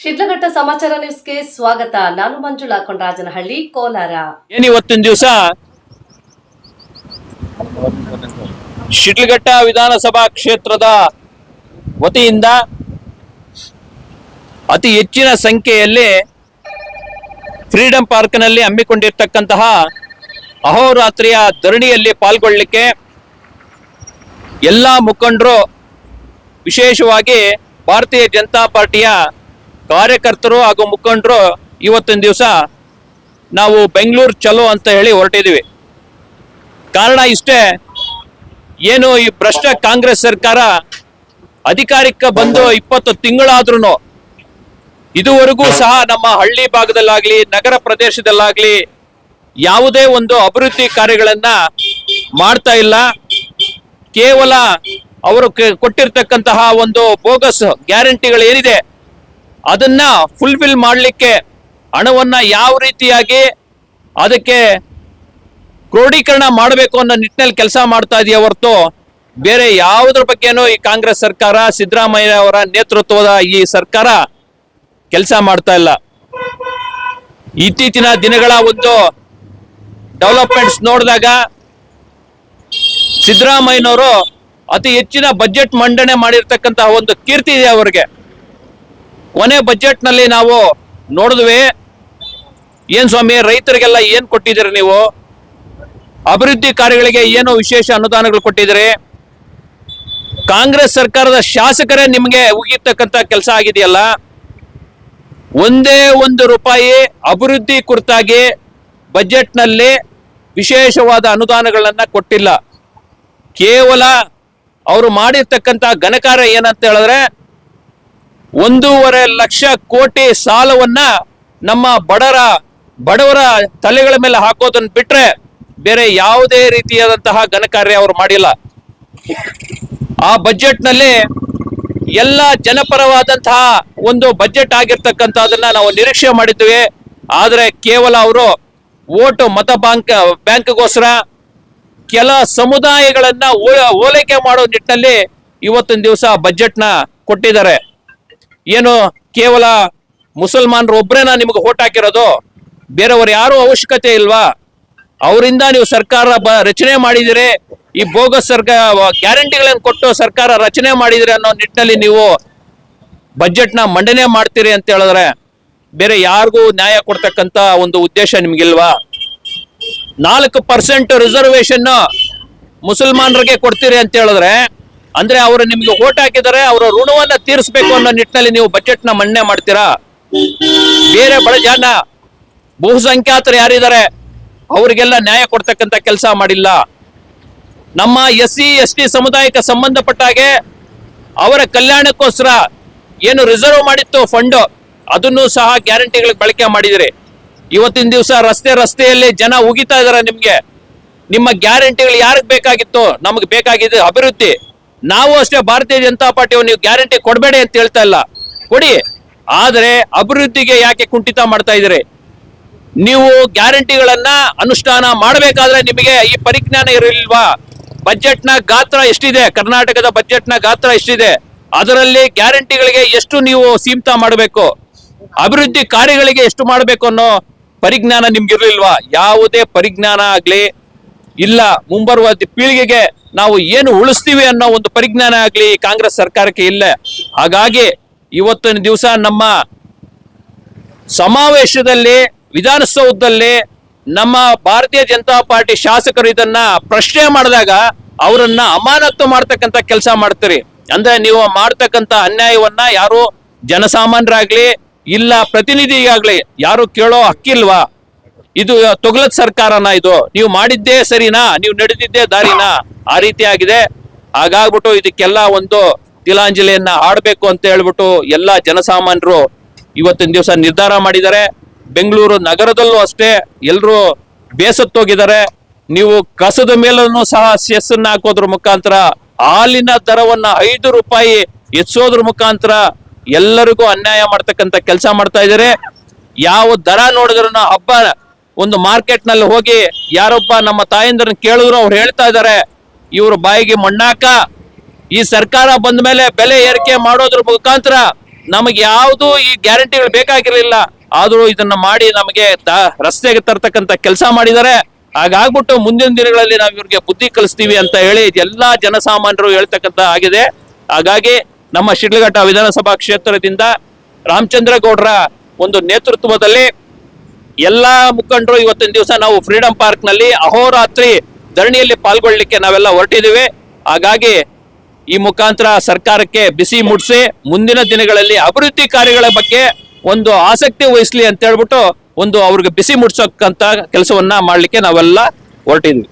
ಸಮಾಚಾರ ನ್ಯೂಸ್ಗೆ ಸ್ವಾಗತ. ನಾನು ಮಂಜುಳಾ ಕೊಂಡರಾಜನಹಳ್ಳಿ ಕೋಲಾರ. ಏನ್ ಇವತ್ತಿನ ದಿವಸ? ಶಿಡ್ಲಘಟ್ಟ ವಿಧಾನಸಭಾ ಕ್ಷೇತ್ರದ ವತಿಯಿಂದ ಅತಿ ಹೆಚ್ಚಿನ ಸಂಖ್ಯೆಯಲ್ಲಿ ಫ್ರೀಡಂ ಪಾರ್ಕ್ನಲ್ಲಿ ಹಮ್ಮಿಕೊಂಡಿರ್ತಕ್ಕಂತಹ ಅಹೋರಾತ್ರಿಯ ಧರಣಿಯಲ್ಲಿ ಪಾಲ್ಗೊಳ್ಳಲಿಕ್ಕೆ ಎಲ್ಲ ಮುಖಂಡರು ವಿಶೇಷವಾಗಿ ಭಾರತೀಯ ಜನತಾ ಪಾರ್ಟಿಯ ಕಾರ್ಯಕರ್ತರು ಹಾಗೂ ಮುಖಂಡರು ಇವತ್ತಿನ ದಿವಸ ನಾವು ಬೆಂಗಳೂರು ಚಲೋ ಅಂತ ಹೇಳಿ ಹೊರಟಿದ್ದೀವಿ. ಕಾರಣ ಇಷ್ಟೇ, ಏನು ಈ ಭ್ರಷ್ಟ ಕಾಂಗ್ರೆಸ್ ಸರ್ಕಾರ ಅಧಿಕಾರಕ್ಕೆ ಬಂದು ಇಪ್ಪತ್ತು ತಿಂಗಳಾದ್ರೂ ಇದುವರೆಗೂ ಸಹ ನಮ್ಮ ಹಳ್ಳಿ ಭಾಗದಲ್ಲಾಗ್ಲಿ, ನಗರ ಪ್ರದೇಶದಲ್ಲಾಗ್ಲಿ ಯಾವುದೇ ಒಂದು ಅಭಿವೃದ್ಧಿ ಕಾರ್ಯಗಳನ್ನ ಮಾಡ್ತಾ ಇಲ್ಲ. ಕೇವಲ ಅವರು ಕೊಟ್ಟಿರ್ತಕ್ಕಂತಹ ಒಂದು ಬೋಗಸ್ ಗ್ಯಾರಂಟಿಗಳು ಏನಿದೆ ಅದನ್ನ ಫುಲ್ಫಿಲ್ ಮಾಡಲಿಕ್ಕೆ ಹಣವನ್ನ ಯಾವ ರೀತಿಯಾಗಿ ಅದಕ್ಕೆ ಕ್ರೋಢೀಕರಣ ಮಾಡಬೇಕು ಅನ್ನೋ ನಿಟ್ಟಿನಲ್ಲಿ ಕೆಲಸ ಮಾಡ್ತಾ ಇದೆಯಾ ಹೊರತು ಬೇರೆ ಯಾವುದ್ರ ಬಗ್ಗೆನೂ ಈ ಕಾಂಗ್ರೆಸ್ ಸರ್ಕಾರ, ಸಿದ್ದರಾಮಯ್ಯ ಅವರ ನೇತೃತ್ವದ ಈ ಸರ್ಕಾರ ಕೆಲಸ ಮಾಡ್ತಾ ಇಲ್ಲ. ಇತ್ತೀಚಿನ ದಿನಗಳ ಒಂದು ಡೆವಲಪ್ಮೆಂಟ್ಸ್ ನೋಡಿದಾಗ ಸಿದ್ದರಾಮಯ್ಯನವರು ಅತಿ ಹೆಚ್ಚಿನ ಬಜೆಟ್ ಮಂಡನೆ ಮಾಡಿರ್ತಕ್ಕಂತಹ ಒಂದು ಕೀರ್ತಿ ಇದೆ ಅವರಿಗೆ. ಕೊನೆ ಬಜೆಟ್ನಲ್ಲಿ ನಾವು ನೋಡಿದ್ವಿ, ಏನ್ ಸ್ವಾಮಿ, ರೈತರಿಗೆಲ್ಲ ಏನ್ ಕೊಟ್ಟಿದ್ದೀರಿ ನೀವು? ಅಭಿವೃದ್ಧಿ ಕಾರ್ಯಗಳಿಗೆ ಏನು ವಿಶೇಷ ಅನುದಾನಗಳು ಕೊಟ್ಟಿದ್ದೀರಿ? ಕಾಂಗ್ರೆಸ್ ಸರ್ಕಾರದ ಶಾಸಕರೇ ನಿಮಗೆ ಉಗಿತಕ್ಕಂತ ಕೆಲಸ ಆಗಿದೆಯಲ್ಲ? ಒಂದೇ ಒಂದು ರೂಪಾಯಿ ಅಭಿವೃದ್ಧಿ ಕುರಿತಾಗಿ ಬಜೆಟ್ನಲ್ಲಿ ವಿಶೇಷವಾದ ಅನುದಾನಗಳನ್ನ ಕೊಟ್ಟಿಲ್ಲ. ಕೇವಲ ಅವರು ಮಾಡಿರ್ತಕ್ಕಂಥ ಘನಕಾರ ಏನಂತ ಹೇಳಿದ್ರೆ ಒಂದೂವರೆ ಲಕ್ಷ ಕೋಟಿ ಸಾಲವನ್ನ ನಮ್ಮ ಬಡರ, ಬಡವರ ತಲೆಗಳ ಮೇಲೆ ಹಾಕೋದನ್ನ ಬಿಟ್ರೆ ಬೇರೆ ಯಾವುದೇ ರೀತಿಯಾದಂತಹ ಘನಕಾರ್ಯ ಅವರು ಮಾಡಿಲ್ಲ. ಆ ಬಜೆಟ್ನಲ್ಲಿ ಎಲ್ಲ ಜನಪರವಾದಂತಹ ಒಂದು ಬಜೆಟ್ ಆಗಿರ್ತಕ್ಕಂಥದನ್ನ ನಾವು ನಿರೀಕ್ಷೆ ಮಾಡಿದ್ವಿ. ಆದ್ರೆ ಕೇವಲ ಅವರು ಓಟು ಮತ ಬ್ಯಾಂಕ್, ಬ್ಯಾಂಕ್ಗೋಸ್ಕರ ಕೆಲ ಸಮುದಾಯಗಳನ್ನ ಓಲೈಕೆ ಮಾಡೋ ನಿಟ್ಟಿನಲ್ಲಿ ಇವತ್ತಿನ ದಿವಸ ಬಜೆಟ್ನ ಕೊಟ್ಟಿದ್ದಾರೆ. ಏನು ಕೇವಲ ಮುಸಲ್ಮಾನರು ಒಬ್ಬರೇನ ನಿಮಗೆ ಓಟ್ ಹಾಕಿರೋದು? ಬೇರೆಯವರು ಯಾರು ಅವಶ್ಯಕತೆ ಇಲ್ವಾ? ಅವರಿಂದ ನೀವು ಸರ್ಕಾರ ಬ ರಚನೆ ಮಾಡಿದಿರಿ, ಈ ಬೋಗಸ್ ಸರ್ಕಾರ ಗ್ಯಾರಂಟಿಗಳನ್ನು ಕೊಟ್ಟು ಸರ್ಕಾರ ರಚನೆ ಮಾಡಿದಿರಿ ಅನ್ನೋ ನಿಟ್ಟಿನಲ್ಲಿ ನೀವು ಬಜೆಟ್ನ ಮಂಡನೆ ಮಾಡ್ತೀರಿ ಅಂತ ಹೇಳಿದ್ರೆ ಬೇರೆ ಯಾರಿಗೂ ನ್ಯಾಯ ಕೊಡ್ತಕ್ಕಂತ ಒಂದು ಉದ್ದೇಶ ನಿಮ್ಗಿಲ್ವಾ? ನಾಲ್ಕು ಪರ್ಸೆಂಟ್ ರಿಸರ್ವೇಶನ್ ಮುಸಲ್ಮಾನರಿಗೆ ಕೊಡ್ತೀರಿ ಅಂತ ಹೇಳಿದ್ರೆ ಅಂದ್ರೆ ಅವರು ನಿಮ್ಗೆ ಓಟ್ ಹಾಕಿದರೆ ಅವರ ಋಣವನ್ನ ತೀರಿಸಬೇಕು ಅನ್ನೋ ನಿಟ್ಟಿನಲ್ಲಿ ನೀವು ಬಜೆಟ್ನ ಮಣ್ಣೆ ಮಾಡ್ತೀರಾ? ಬೇರೆ ಬಡ ಜನ ಬಹುಸಂಖ್ಯಾತರು ಯಾರಿದ್ದಾರೆ, ಅವರಿಗೆಲ್ಲ ನ್ಯಾಯ ಕೊಡ್ತಕ್ಕಂತ ಕೆಲಸ ಮಾಡಿಲ್ಲ. ನಮ್ಮ ಎಸ್ ಸಿ ಎಸ್ ಟಿ ಸಮುದಾಯಕ್ಕೆ ಸಂಬಂಧಪಟ್ಟ ಹಾಗೆ ಅವರ ಕಲ್ಯಾಣಕ್ಕೋಸ್ಕರ ಏನು ರಿಸರ್ವ್ ಮಾಡಿತ್ತು ಫಂಡ್ ಅದನ್ನು ಸಹ ಗ್ಯಾರಂಟಿಗಳಿಗೆ ಬಳಕೆ ಮಾಡಿದಿರಿ. ಇವತ್ತಿನ ದಿವಸ ರಸ್ತೆ ರಸ್ತೆಯಲ್ಲಿ ಜನ ಉಗಿತಾ ಇದಾರೆ ನಿಮ್ಗೆ. ನಿಮ್ಮ ಗ್ಯಾರಂಟಿಗಳು ಯಾರಿಗೆ ಬೇಕಾಗಿತ್ತು ನಮಗೆ ಬೇಕಾಗಿದೆ ಅಭಿವೃದ್ಧಿ. ನಾವು ಅಷ್ಟೇ ಭಾರತೀಯ ಜನತಾ ಪಾರ್ಟಿ ನೀವು ಗ್ಯಾರಂಟಿ ಕೊಡಬೇಡಿ ಅಂತ ಹೇಳ್ತಾ ಇಲ್ಲ. ಕೊಡಿ. ಆದರೆ ಅಭಿವೃದ್ಧಿಗೆ ಯಾಕೆ ಕುಂಠಿತ ಮಾಡ್ತಾ ಇದ್ದೀರಿ? ನೀವು ಗ್ಯಾರಂಟಿಗಳನ್ನ ಅನುಷ್ಠಾನ ಮಾಡಬೇಕಾದ್ರೆ ನಿಮಗೆ ಈ ಪರಿಜ್ಞಾನ ಇರಲಿಲ್ವಾ? ಬಜೆಟ್ನ ಗಾತ್ರ ಎಷ್ಟಿದೆ? ಕರ್ನಾಟಕದ ಬಜೆಟ್ನ ಗಾತ್ರ ಎಷ್ಟಿದೆ? ಅದರಲ್ಲಿ ಗ್ಯಾರಂಟಿಗಳಿಗೆ ಎಷ್ಟು ನೀವು ಸೀಮಿತ ಮಾಡಬೇಕು? ಅಭಿವೃದ್ಧಿ ಕಾರ್ಯಗಳಿಗೆ ಎಷ್ಟು ಮಾಡಬೇಕು ಅನ್ನೋ ಪರಿಜ್ಞಾನ ನಿಮ್ಗಿರ್ಲಿಲ್ವಾ? ಯಾವುದೇ ಪರಿಜ್ಞಾನ ಆಗ್ಲಿ ಇಲ್ಲ. ಮುಂಬರುವ ಪೀಳಿಗೆಗೆ ನಾವು ಏನು ಉಳಿಸ್ತೀವಿ ಅನ್ನೋ ಒಂದು ಪರಿಜ್ಞಾನ ಆಗಲಿ ಕಾಂಗ್ರೆಸ್ ಸರ್ಕಾರಕ್ಕೆ ಇಲ್ಲ. ಹಾಗಾಗಿ ಇವತ್ತಿನ ದಿವಸ ನಮ್ಮ ಸಮಾವೇಶದಲ್ಲಿ, ವಿಧಾನಸೌಧದಲ್ಲಿ ನಮ್ಮ ಭಾರತೀಯ ಜನತಾ ಪಾರ್ಟಿ ಶಾಸಕರು ಇದನ್ನ ಪ್ರಶ್ನೆ ಮಾಡಿದಾಗ ಅವರನ್ನ ಅಮಾನತ್ತು ಮಾಡ್ತಕ್ಕಂಥ ಕೆಲಸ ಮಾಡ್ತೀರಿ. ಅಂದ್ರೆ ನೀವು ಮಾಡ್ತಕ್ಕಂಥ ಅನ್ಯಾಯವನ್ನ ಯಾರು ಜನಸಾಮಾನ್ಯರಾಗ್ಲಿ, ಇಲ್ಲ ಪ್ರತಿನಿಧಿಗಾಗ್ಲಿ, ಯಾರು ಕೇಳೋ ಹಕ್ಕಿಲ್ವಾ? ಇದು ತೊಗಲತ್ ಸರ್ಕಾರನ ಇದು. ನೀವು ಮಾಡಿದ್ದೇ ಸರಿನಾ? ನೀವು ನಡೆದಿದ್ದೇ ದಾರಿನಾ? ಆ ರೀತಿ ಆಗಿದೆ. ಹಾಗಾಗ್ಬಿಟ್ಟು ಇದಕ್ಕೆಲ್ಲ ಒಂದು ತಿಲಾಂಜಲಿಯನ್ನ ಆಡ್ಬೇಕು ಅಂತ ಹೇಳ್ಬಿಟ್ಟು ಎಲ್ಲಾ ಜನಸಾಮಾನ್ಯರು ಇವತ್ತಿನ ದಿವಸ ನಿರ್ಧಾರ ಮಾಡಿದ್ದಾರೆ. ಬೆಂಗಳೂರು ನಗರದಲ್ಲೂ ಅಷ್ಟೇ ಎಲ್ಲರೂ ಬೇಸತ್ತೋಗಿದ್ದಾರೆ. ನೀವು ಕಸದ ಮೇಲೂ ಸಹ ಸೆಸ್ಸನ್ನ ಹಾಕೋದ್ರ ಮುಖಾಂತರ, ಹಾಲಿನ ದರವನ್ನ ಐದು ರೂಪಾಯಿ ಹೆಚ್ಚೋದ್ರ ಮುಖಾಂತರ ಎಲ್ಲರಿಗೂ ಅನ್ಯಾಯ ಮಾಡ್ತಕ್ಕಂತ ಕೆಲಸ ಮಾಡ್ತಾ ಇದ್ದಾರೆ. ಯಾವ ದರ ನೋಡಿದ್ರು ಹಬ್ಬ ಒಂದು ಮಾರ್ಕೆಟ್ನಲ್ಲಿ ಹೋಗಿ ಯಾರೊಬ್ಬ ನಮ್ಮ ತಾಯಂದ್ರನ್ನ ಕೇಳಿದ್ರು ಅವ್ರು ಹೇಳ್ತಾ ಇದ್ದಾರೆ, ಇವ್ರ ಬಾಯಿಗೆ ಮಣ್ಣಾಕ, ಈ ಸರ್ಕಾರ ಬಂದ ಮೇಲೆ ಬೆಲೆ ಏರಿಕೆ ಮಾಡೋದ್ರ ಮುಖಾಂತರ ನಮಗೆ ಯಾವುದು ಈ ಗ್ಯಾರಂಟಿಗಳು ಬೇಕಾಗಿರಲಿಲ್ಲ. ಆದರೂ ಇದನ್ನ ಮಾಡಿ ನಮಗೆ ರಸ್ತೆಗೆ ತರ್ತಕ್ಕಂತ ಕೆಲಸ ಮಾಡಿದ್ದಾರೆ. ಹಾಗಾಗ್ಬಿಟ್ಟು ಮುಂದಿನ ದಿನಗಳಲ್ಲಿ ನಾವು ಇವ್ರಿಗೆ ಬುದ್ಧಿ ಕಲಿಸ್ತೀವಿ ಅಂತ ಹೇಳಿ ಎಲ್ಲಾ ಜನಸಾಮಾನ್ಯರು ಹೇಳ್ತಕ್ಕಂತ ಆಗಿದೆ ಹಾಗಾಗಿ ನಮ್ಮ ಶಿಡ್ಲಘಟ್ಟ ವಿಧಾನಸಭಾ ಕ್ಷೇತ್ರದಿಂದ ರಾಮಚಂದ್ರ ಗೌಡ್ರ ಒಂದು ನೇತೃತ್ವದಲ್ಲಿ ಎಲ್ಲಾ ಮುಖಂಡರು ಇವತ್ತಿನ ದಿವಸ ನಾವು ಫ್ರೀಡಂ ಪಾರ್ಕ್ನಲ್ಲಿ ಅಹೋರಾತ್ರಿ ಧರಣಿಯಲ್ಲಿ ಪಾಲ್ಗೊಳ್ಳಿಕ್ಕೆ ನಾವೆಲ್ಲ ಹೊರಟಿದ್ದೀವಿ. ಹಾಗಾಗಿ ಈ ಮುಖಾಂತರ ಸರ್ಕಾರಕ್ಕೆ ಬಿಸಿ ಮುಡಿಸಿ ಮುಂದಿನ ದಿನಗಳಲ್ಲಿ ಅಭಿವೃದ್ಧಿ ಕಾರ್ಯಗಳ ಬಗ್ಗೆ ಒಂದು ಆಸಕ್ತಿ ವಹಿಸ್ಲಿ ಅಂತ ಹೇಳ್ಬಿಟ್ಟು ಒಂದು ಅವ್ರಿಗೆ ಬಿಸಿ ಮುಟ್ಸಕ್ಕಂತ ಕೆಲಸವನ್ನ ಮಾಡ್ಲಿಕ್ಕೆ ನಾವೆಲ್ಲ ಹೊರಟಿದ್ವಿ.